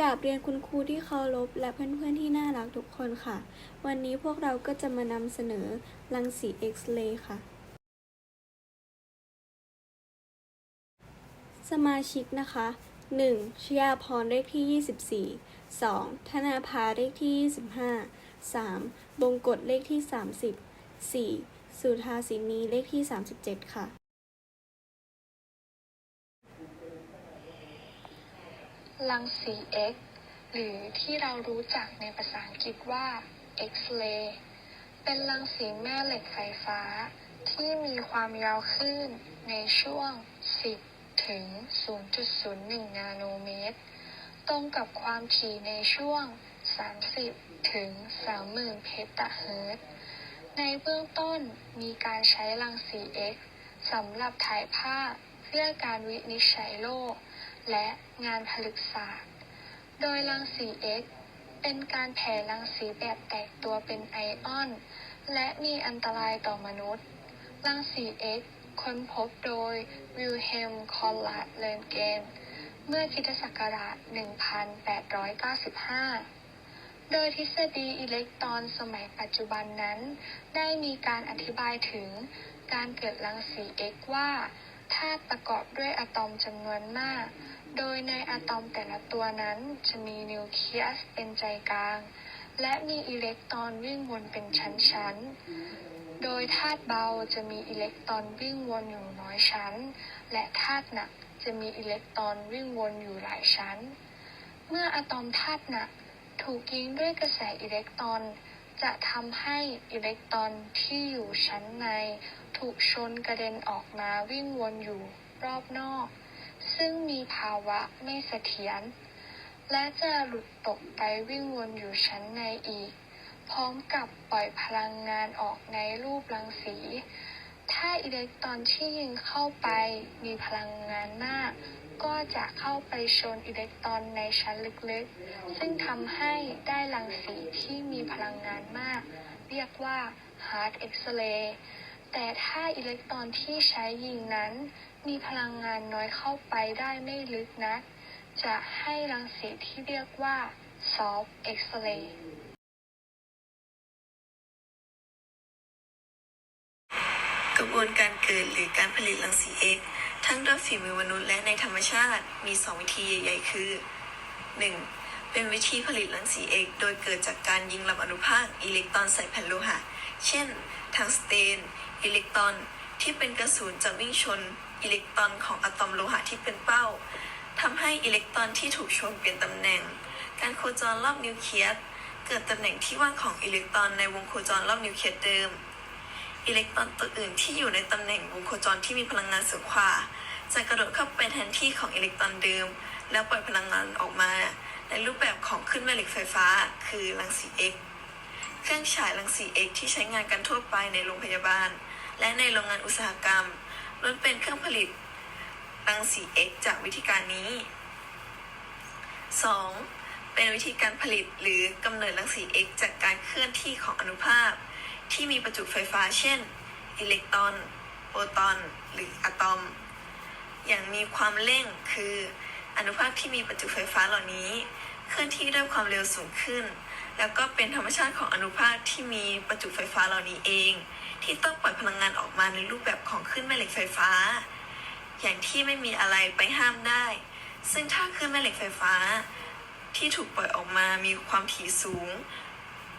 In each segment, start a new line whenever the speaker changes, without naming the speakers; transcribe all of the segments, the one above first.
กราบเรียนคุณครูที่เคารพและเพื่อนๆที่น่ารักทุกคนค่ะ วันนี้พวกเราก็จะมานำเสนอรังสีเอ็กซเรย์ค่ะ สมาชิกนะคะ 1. ชยาพรเลขที่ 24 2. ธนาภาเลขที่ 25 3. บงกฎเลขที่ 30 4. สุธาสินีเลขที่ 37 ค่ะ
รังสี X หรือที่เรารู้จักในภาษาอังกฤษว่า X-ray เป็นรังสีแม่เหล็กไฟฟ้า ที่มีความยาวคลื่นในช่วง 10 ถึง 0.01 นาโนเมตร ตรงกับความถี่ในช่วง 30 ถึง 30,000 เพตาเฮิรตซ์ในเบื้องต้นมีการใช้รังสี X สำหรับถ่ายภาพเพื่อการวินิจฉัยโรค และงานผลึกศาสตร์ โดยรังสี X เป็นการแผ่รังสีแบบแตกตัวเป็นไอออน และมีอันตรายต่อมนุษย์ รังสี X ค้นพบโดยวิลเฮมคอลลาดเลนเกนเมื่อคริสตศักราช 1895 โดยทฤษฎีอิเล็กตรอนสมัยปัจจุบันนั้น ได้มีการอธิบายถึงการเกิดรังสี X ว่า ธาตุประกอบด้วยอะตอมจำนวนมาก โดยในอะตอมแต่ละตัวนั้นจะมีนิวเคลียสเป็นใจกลาง และมีอิเล็กตรอนวิ่งวนเป็นชั้นๆ โดยธาตุเบาจะมีอิเล็กตรอนวิ่งวนอยู่น้อยชั้น และธาตุหนักจะมีอิเล็กตรอนวิ่งวนอยู่หลายชั้น เมื่ออะตอมธาตุหนักถูกยิงด้วยกระแสอิเล็กตรอน จะทำให้อิเล็กตรอนที่อยู่ชั้นใน ถูกชนกระเด็นออกมาวิ่งวนอยู่รอบนอก ซึ่งมีภาวะไม่เสถียร และจะหลุดตกไปวิ่งวนอยู่ชั้นในอีก พร้อมกับปล่อยพลังงานออกในรูปรังสี ถ้าอิเล็กตรอนที่ยิงเข้าไปมีพลังงานมาก ก็จะเข้าไปชนอิเล็กตรอนในชั้นลึกๆ ซึ่งทำให้ได้รังสีที่มีพลังงานมาก เรียกว่า hard X-ray แต่ถ้าอิเล็กตรอนที่ใช้ยิงนั้น มีพลังงานน้อยเข้าไปได้ไม่ลึกนัก จะให้รังสีที่เรียกว่า soft X-ray
กระบวนการเกิดหรือการผลิตรังสี X ทั้งด้วยฝีมือมนุษย์และในธรรมชาติมี 2 วิธีใหญ่ๆ คือ 1. เป็นวิธีผลิตรังสี X โดยเกิดจากการยิงลำอนุภาคอิเล็กตรอนใส่แผ่นโลหะ เช่นทังสเตน อิเล็กตรอน ที่เป็นกระสุนจะวิ่งชน อิเล็กตรอนของอะตอมโลหะที่เป็นเป้าทำให้อิเล็กตรอนที่ถูกชนเปลี่ยนตำแหน่ง การโคจรรอบนิวเคลียสเกิดตำแหน่งที่ว่างของอิเล็กตรอนในวงโคจรรอบนิวเคลียสเดิม อิเล็กตรอนตัวอื่นที่อยู่ในตำแหน่งวงโคจรที่มีพลังงานสูงกว่าจะกระโดดเข้าไปแทนที่ของอิเล็กตรอนเดิม แล้วปล่อยพลังงานออกมา ในรูปแบบของคลื่นแม่เหล็กไฟฟ้า คือรังสี X เครื่องฉายรังสี X ที่ใช้งานกันทั่วไปในโรงพยาบาล และในโรงงานอุตสาหกรรมล้วนเป็นเครื่องผลิตรังสี X จากวิธีการนี้ 2. เป็นวิธีการผลิตหรือกำเนิดรังสี X จากการเคลื่อนที่ของอนุภาค ที่มีประจุไฟฟ้าเช่น อิเล็กตรอน โปรตอน หรืออะตอม อย่างมีความเร่งคืออนุภาคที่มีประจุไฟฟ้าเหล่านี้ เคลื่อนที่ด้วยความเร็วสูงขึ้น แล้วก็เป็นธรรมชาติของอนุภาคที่มีประจุไฟฟ้าเหล่านี้เอง ที่ต้องปล่อยพลังงานออกมาในรูปแบบของคลื่นแม่เหล็กไฟฟ้า อย่างที่ไม่มีอะไรไปห้ามได้ ซึ่งถ้าคลื่นแม่เหล็กไฟฟ้า ที่ถูกปล่อยออกมามีความถี่สูง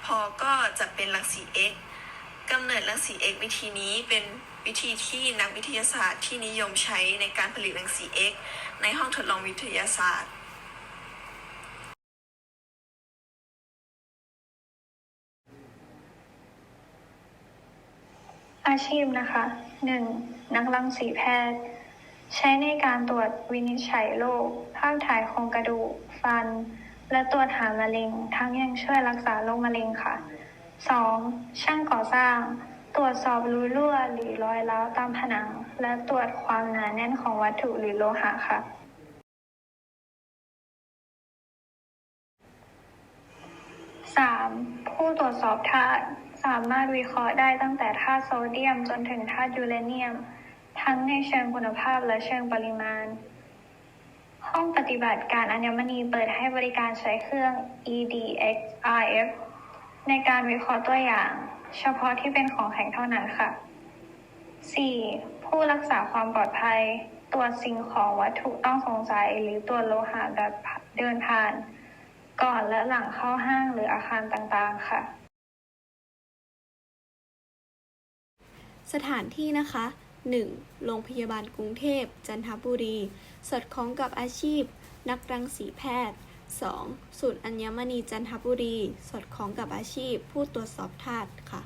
พอก็จะเป็นรังสี X กำเนิดรังสี X วิธีนี้เป็นวิธีที่นักวิทยาศาสตร์ที่นิยมใช้ในการผลิตรังสี X ในห้องทดลองวิทยาศาสตร์
อาชีพนะคะ 1. นักรังสีแพทย์ ใช้ในการตรวจวินิจฉัยโรคภาพถ่ายโครงกระดูก ฟัน และตรวจหามะเร็ง ทั้งยังช่วยรักษาโรคมะเร็งค่ะ 2. ช่างก่อสร้าง ตรวจสอบรูรั่วหรือรอยร้าวตามผนัง และตรวจความหนาแน่นของวัตถุหรือโลหะค่ะ 3. ผู้ตรวจสอบธาตุสามารถวิเคราะห์ได้ตั้งแต่ธาตุโซเดียมจนถึงธาตุยูเรเนียม ทั้งในเชิงคุณภาพและเชิงปริมาณ ห้องปฏิบัติการอัญมณีเปิดให้บริการใช้เครื่อง EDXRF ในการวิเคราะห์ตัวอย่าง เฉพาะที่เป็นของแข็งเท่านั้นค่ะ 4. ผู้รักษาความปลอดภัย ตรวจสิ่งของวัตถุต้องสงสัย หรือตรวจโลหะแบบเดินผ่าน ก่อนและหลังเข้าห้างหรืออาคารต่างๆ ค่ะ
สถานที่นะคะ 1. โรงพยาบาลกรุงเทพ จันทบุรี สอดคล้องกับอาชีพ นักรังสีแพทย์ 2. ศูนย์อัญมณีจันทบุรี สอดคล้องกับอาชีพ ผู้ตรวจสอบธาตุค่ะ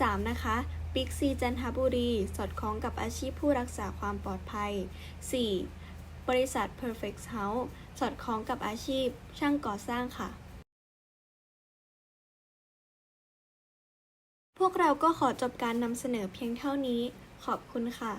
3. นะคะบิ๊กซีจันทบุรี สอดคล้องกับอาชีพผู้รักษาความปลอดภัย 4. บริษัท Perfect House สอดคล้องกับอาชีพ ช่างก่อสร้างค่ะ พวกเราก็ขอจบการนำเสนอเพียงเท่านี้ ขอบคุณค่ะ